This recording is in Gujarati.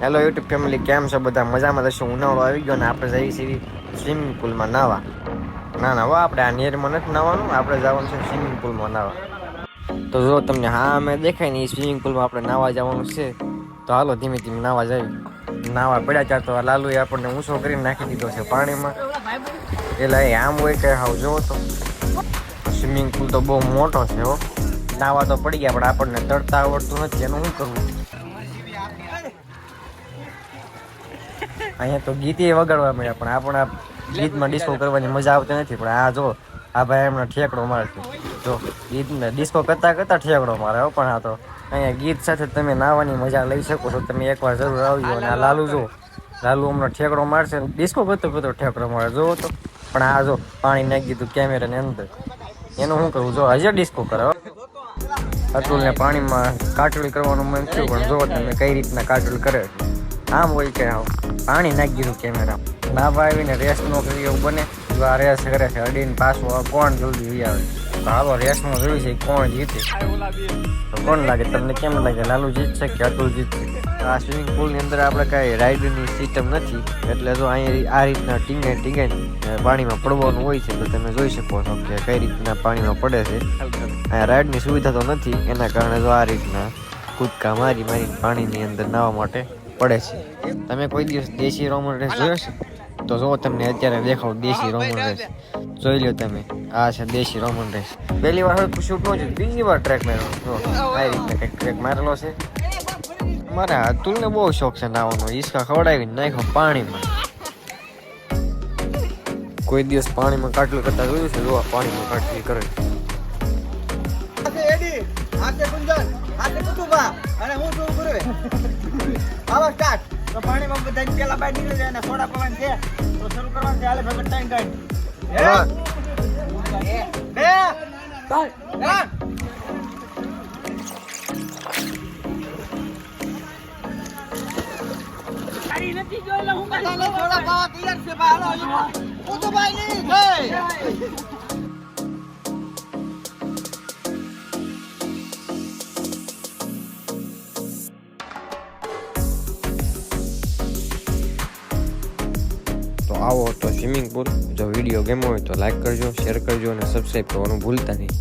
હેલો યુટ્યુબ ફેમિલી કેમ છો બધા? મજામાં થશે ઉનાળો આવી ગયો ને આપણે જઈએ છીએ સ્વિમિંગ પુલમાં નાવા ના ના આપણે આ નીરમાં નથી નાવાનું આપણે જવાનું છે સ્વિમિંગ પુલમાં નાવા તો જો તમને હા અમે દેખાય ને એ સ્વિમિંગ પુલમાં આપણે નાવા જવાનું છે, તો હાલો ધીમે ધીમે નાવા જાય નાવા પડ્યા ચાર તો લાલુએ આપણને ઊંચો કરીને નાખી દીધો છે પાણીમાં. એટલે એ આમ હોય કે હાવ જોવો તો. સ્વિમિંગ પુલ તો બહુ મોટો છે, હો. નાવા તો પડી ગયા, પણ આપણને તરતા આવડતું નથી, એનું શું કરવું અહીંયા તો ગીતે વગાડવા મળ્યા, પણ આપણા ગીતમાં ડિસ્કો કરવાની મજા આવતી નથી. પણ આ જો, આ ભાઈ એમનો ઠેકડો મારતો જો, ગીતને ડિસ્કો કરતા કરતા ઠેકડો મારે પણ આ તો અહીંયા ગીત સાથે તમે નાવાની મજા લઈ શકો છો. તમે એકવાર જરૂર આવજો. અને આ લાલુ જો, લાલુ હમણાં ઠેકડો મારશે ડિસ્કો કરતો કરતો ઠેકડો મારે, જોવો તો. પણ આ જો, પાણી નાખી દીધું કેમેરાની અંદર. એનું શું કરવું જો, હજે ડિસ્કો કરે. અતુલને પાણીમાં કાટળી કરવાનું મન થયું, પણ જો તમે કઈ રીતના કાટળી કરે છે. આમ હોય કે હાવ પાણી નાખી દીધું કેમેરા નાવા આવીને રેસ નો કરી એવું બને. જો આ રેસ કરે છે, અડીને પાછું કોણ જલ્દી વી આવે? તો હાલો રેસમાં જોયું છે કોણ જીતે? તો કોણ લાગે? તમને કેમ લાગે? લાલુ જીતશે કે અતુલ જીતશે આ સ્વિમિંગ પુલની અંદર આપણે કાંઈ રાઈડની સિસ્ટમ નથી. એટલે જો અહીંયા આ રીતના ટીંગાઈ ટીંગાઈ પાણીમાં પડવાનું હોય છે, તો તમે જોઈ શકો છો કે કઈ રીતના પાણીમાં પડે છે. અહીંયા રાઈડની સુવિધા તો નથી, એના કારણે જો આ રીતના કૂદકા મારી મારીને પાણીની અંદર નાહવા માટે પડે છે. તમે કોઈ દિવસ દેશી રોમન રેસ જોયો છે? તો જો તમને અત્યારે દેખાવ દેશી રોમન રેસ જોઈ લો તમે આ છે દેશી રોમન રેસ પહેલી વાર હવે શૂટ નો છે બીજી વાર ટ્રેક માર્યો જો આ રીતે કંઈક ટ્રેક મારેલો છે. મારે અતુલને બહુ શોખ છે નાવાનો. ઈસકા ખવડાવીને નાખ્યો પાણીમાં. કોઈ દિવસ પાણીમાં કાટલું કરતા જોયું છે? જોવા પાણીમાં કાટલી કરે. હાથે એડી હાથે ગુંજન હાથે કુતુબા અને હું શું કરું સ્ટાર્ટ. તો પાણીમાં બધા પેલા બાય નીકળી જાય અને સોડા પવન છે તો શરૂ કરવાનું છે. હાલે ભગત ટાઈમ કાઢ. બે. ત્રણ બધાને સોડા પાવા તૈયાર છે ભાઈ. હાલો કુતુબાઈ ની જય. તો આવો તો સ્વિમિંગ પુલ જો વીડિયો ગમ્યો હોય તો લાઈક કરજો શેર કરજો અને સબસ્ક્રાઈબ કરવાનું ભૂલતા નહીં.